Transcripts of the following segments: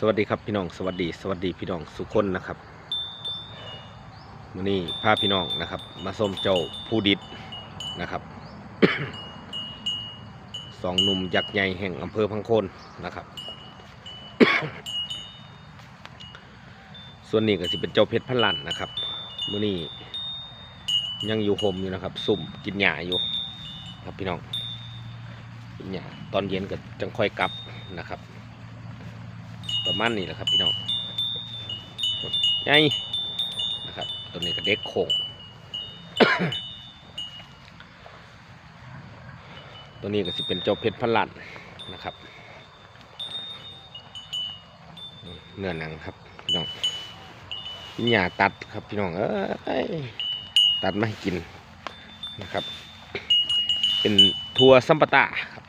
สวัสดีครับพี่น้องสวัสดีสวัสดีพี่น้องสุคนนะครับวันนี้พาพี่น้องนะครับ มาส้มเจ้าผู้ดิดนะครับ สองหนุ่มยักษ์ใหญ่แห่งอำเภอพังโคนนะครับ ส่วนนี้ก็สิเป็นเจ้าเพชรพันลันนะครับมื้อนี้ยังอยู่โฮมอยู่นะครับ สุ่มกินหญ้าอยู่ครับพี่น้องกินหญ้าตอนเย็นก็จังค่อยกลับนะครับ ประมาณนี้แหละครับพี่น้องใหญ่นะครับตัวนี้ก็เด็กโคงตัวนี้ก็สิเป็นเจ้าเพชรพันลันนะครับเนื้อหนังครับพี่น้องกินหญ้าตัดครับพี่น้องเอ้ยตัดมาให้กินนะครับ เป็นทัวซัมปตาครับ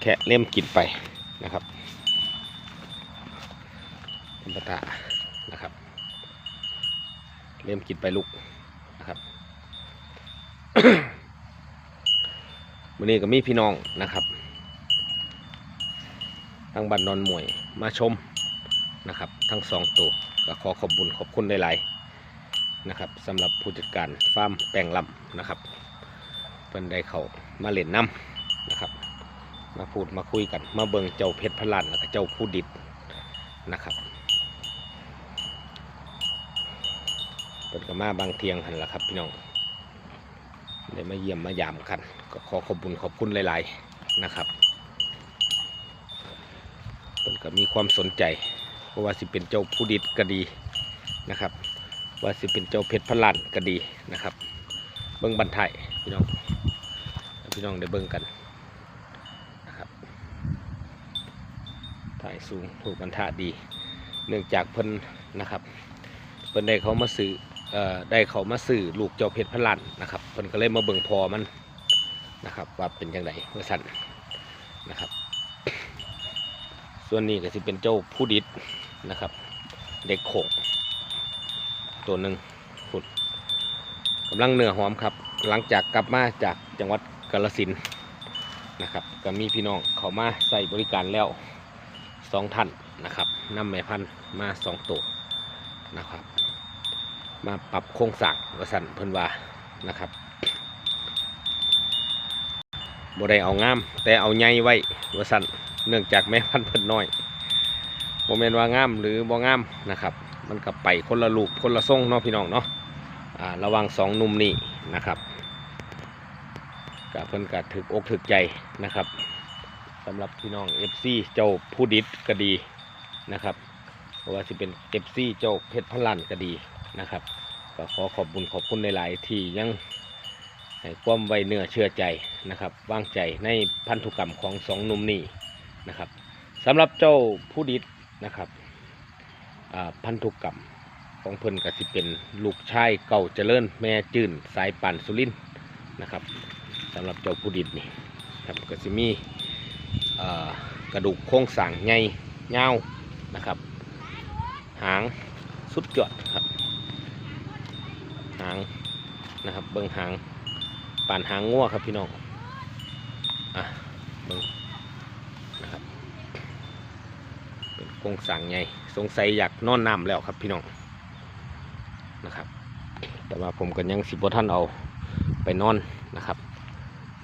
แค่เล่มกินไปนะครับ ธรรมดานะครับ เริ่มกินไปลุกนะครับวันนี้ก็มีพี่น้องนะครับ ทางบ้านนอนมวยมาชมนะครับ ทั้งสองตัวก็ขอขอบบุญขอบคุณหลายๆนะครับสำหรับผู้จัดการฟาร์มแปลงลำนะครับเพิ่นได้เขามาเล่นน้ำนะครับ มาพูดมาคุยกัน มาเบิงเจ้าเพชรพลันแล้วก็เจ้าผู้ดิดนะครับ เปิดกมาบางเทียงหันละครับ พี่น้องได้มาเยี่ยมมายามกัน ก็ขอขอบคุณขอบคุณหลาย ๆ นะครับเปิดก็มีความสนใจเพราะว่าสิเป็นเจ้าผู้ดิดก็ดีนะครับ ว่าสิเป็นเจ้าเพชรพลันก็ดีนะครับ เบิ้งบันไทยพี่น้องพี่น้องได้เบิ้งกันนะครับถ่ายสูงถูกบรรทัดดี เนื่องจากเพิ่นนะครับเพิ่นได้เขามาซื้อ ได้เขามาซื้อลูกเจ้าเพชรพันลันนะครับเพิ่นก็เลยมาเบิ่งพอมันนะครับ ว่าเป็นยังไงเมื่อสั่นนะครับ ส่วนนี้ก็สิเป็นเจ้าผู้ดิดนะครับ เด็กโขงตัวหนึ่งฝุ่นกำลังเนื้อหอมครับ หลังจากกลับมาจากจังหวัดกาฬสินนะครับก็มีพี่น้องเขามาใส่บริการแล้วสองท่านนะครับนำแม่พันธุ์มาสองตัวนะครับ มาปรับโครงสร้างวสันเพิ่นว่านะครับบ่ได้เอางาม แต่เอาใหญ่ไว้วสันเนื่องจากแม่พันธุ์เพิ่นน้อยบ่แม่นว่างามหรือบ่งามนะครับ มันก็ไปคนละลูกคนละทรงเนาะพี่น้องเนาะอ่าระวังสองนุ่มนี่นะครับกับเพิ่นก็ถึกอกถึกใจนะครับสำหรับพี่น้อง FC เจ้าผู้ดิดก็ดีนะครับเพราะว่าสิเป็น FC เจ้าเพชรพลันก็ดี นะครับก็ขอขอบบุญขอบคุณในหลายๆที่ยังให้ความไว้เนื้อเชื่อใจนะครับวางใจในพันธุกรรมของสองนุ่มนี้นะครับสำหรับเจ้าผู้ดิดนะครับพันธุกรรมของเพิ่นก็สิเป็นลูกชายเก่าเจริญ แม่จืนสายปั่นสุรินทร์นะครับสำหรับเจ้าผู้ดิดนี่ครับก็สิมีกระดูกโครงสร้างใหญ่ยาวนะครับ หางสุดยอดครับ หางนะครับ เบิ้งหางป่านหางงัวครับพี่น้องอะเบิ้งนะครับเป็นโครงสั่งไงสงสัยอยากนอนน้ำแล้วครับพี่น้องนะครับ แต่ว่าผมก็ยังสิบท่านเอาไปนอนนะครับ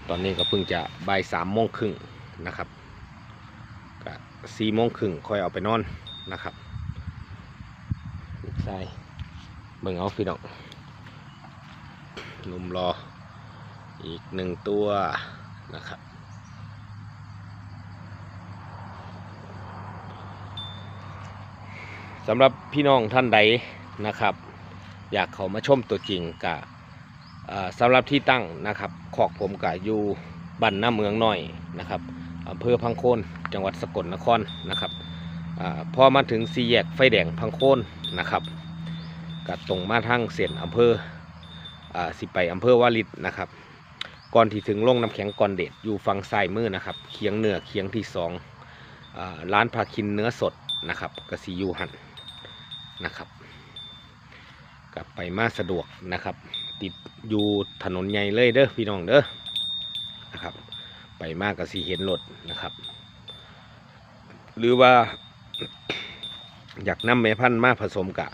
ตอนนี้ก็เพิ่งจะบ่ายสามโมงครึ่งนะครับก็สี่โมงครึ่งค่อยเอาไปนอนนะครับลูกชายเบิ่งเอาพี่น้อง หนุ่มรอ อีกหนึ่งตัวนะครับ สำหรับพี่น้องท่านใดนะครับ อยากเขามาชมตัวจริงกะสำหรับที่ตั้งนะครับ ขอกผมกะอยู่บ้านหน้าเมืองน้อยนะครับอำเภอพังโคนจังหวัดสกลนครนะครับอพอมาถึงสี่แยกไฟแดงพังโคนนะครับก็ตรงมาทางเสียนอำเภอ สิไปอำเภอวาริดนะครับ ก่อนที่ถึงลงน้ำแข็งก่อนเด็ดอยู่ฝั่งซ้ายมือนะครับเคียงเหนือเคียงที่สองร้านพาคินเนื้อสดนะครับกสียูหันนะครับกลับไปมาสะดวกนะครับ ติดอยู่ถนนใหญ่เลยเด้อพี่น้องเด้อนะครับ ไปมากกสีเห็นรถนะครับ หรือว่าอยากนำแม่พันธุ์มาผสมกะ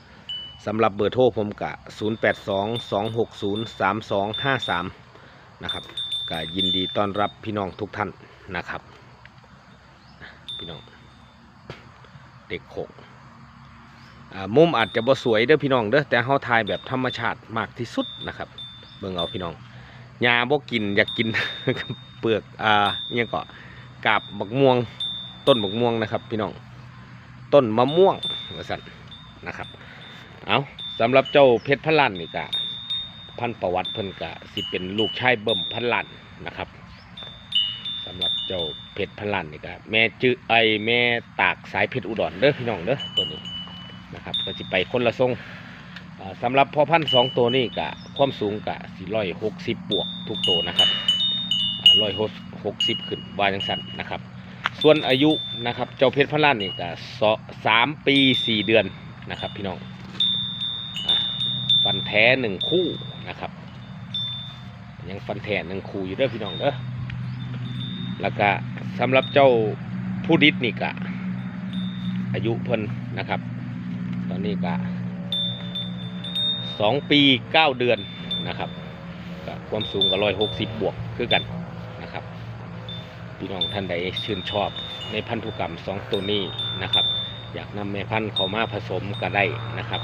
สำหรับเบอร์โทรผมกะ 0822603253 นะครับก็ยินดีต้อนรับพี่น้องทุกท่านนะครับ พี่น้อง เด็กโขงอ่ามุมอาจจะบ่สวยเด้อพี่น้องเด้อแต่เฮาถ่ายแบบธรรมชาติมากที่สุดนะครับ เบิ่งเอาพี่น้องยาบ่กินอยากกินเปลือกอ่าอิหยังก็กาบบักม่วง ต้นบักม่วงนะครับ พี่น้อง ต้นมะม่วงว่าซั่นนะครับ เอาสำหรับเจ้าเพชรพันล้านนี่ก็พันประวัติเพิ่นก็สิเป็นลูกชายเบิ่มพันล้านนะครับสำหรับเจ้าเพชรพันล้านนี่ก็แม่จื้อไอแม่ตากสายเพชรอุดรเด้อพี่น้องเด้อตัวนี้นะครับก็สิไปคนละทรงสำหรับพ่อพันสองตัวนี่ก็ความสูงก็สี่ร้อยหกสิบบวกทุกตัวนะครับร้อยหกสิบขึ้นวาจังสันนะครับ ส่วนอายุนะครับเจ้าเพชรพันล้านนี่ก็สอสามปีสี่เดือนนะครับพี่น้อง ฟันแท้หนึ่งคู่นะครับ ยังฟันแท้หนึ่งคู่อยู่เด้อพี่น้องเด้อแล้วก็สำหรับเจ้าผู้ดิดนี่กะอายุเพิ่นนะครับ ตอนนี้กะสองปีเก้าเดือนนะครับก็ความสูงก็ร้อยหกสิบบวกคือกันนะครับ พี่น้องท่านใดชื่นชอบในพันธุกรรมสองตัวนี้นะครับ อยากนำแม่พันธุ์เขามาผสมก็ได้นะครับ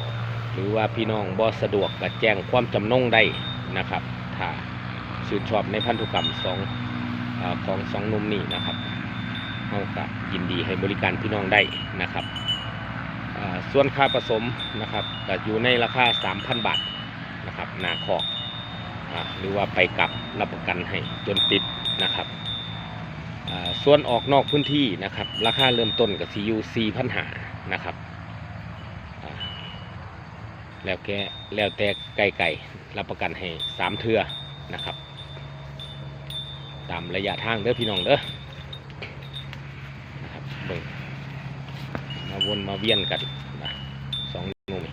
หรือว่าพี่น้องบ่สะดวกก็แจ้งความจำนงได้นะครับ ถ้าชื่นชอบในพันธุกรรมสองอของสองนุ่มนี้นะครับเราก็ยินดีให้บริการพี่น้องได้นะครับ ส่วนค่าผสมนะครับก็อยู่ในราคา 3,000 บาทนะครับนาคอกหรือว่าไปกลับรับประกันให้จนติดนะครับส่วนออกนอกพื้นที่นะครับ ราคาเริ่มต้นกับ CU 4,000หานะครับ แล้วแกแล้วแต่ไก่ไก่รับประกันให้สามเทือนะครับ ตามระยะทางเด้อพี่น้องเด้อนะครับเบิ่งมาวนมาเวียนกันนะสองนุ่ม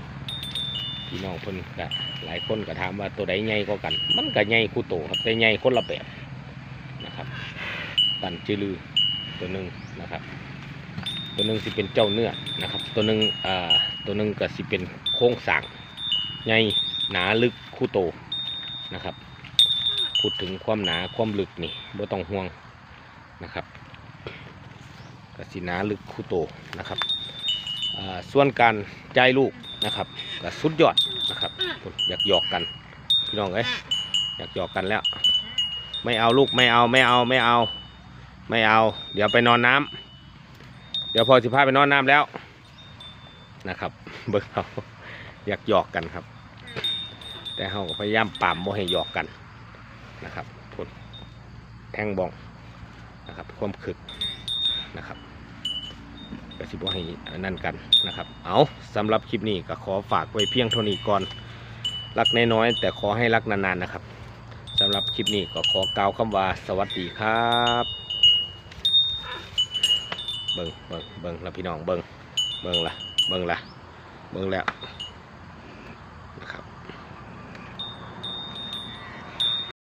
พี่น้องเพิ่นก็หลายคนก็ถามว่าตัวใดใหญ่กว่ากัน มันก็ใหญ่คู่โตครับแต่ใหญ่คนละแบบนะครับตันจือลือตัวหนึ่งนะครับ ตัวหนึ่งสิเป็นเจ้าเนื้อนะครับ ตัวหนึ่งอ่าตัวหนึ่งก็สิเป็น ครงสร้างใหญ่หนาลึกคู่โตนะครับพูดถึงความหนาความลึกนี่บ่ต้องห่วงนะครับกสิหนาลึกคู่โตนะครับส่วนการจ่ายลูกนะครับก็สุดยอดนะครับอยากหยอกกันพี่น้องเอ้ยอยากหยอกกันแล้ว ไม่เอาลูกไม่เอาไม่เอาไม่เอาไม่เอา เดี๋ยวไปนอนน้ำเดี๋ยวพอสิพาไปนอนน้ำแล้วนะครับ เบิ่งเอา อยากหยอกกันครับ แต่เราก็พยายามปรามโมให้หยอกกันนะครับทนแทงบองนะครับความขึกนะครับก็สิบ่ให้นั่นกันนะครับ เอาสำหรับคลิปนี้ก็ขอฝากไว้เพียงเท่านี้ก่อนรักน้อยๆแต่ขอให้รักนานๆนะครับสำหรับคลิปนี้ก็ขอกล่าวคำว่าสวัสดีครับเบิงเบิงเบิงแล้วพี่น้องเบิงเบิงละเบิงละเบิงแล้ว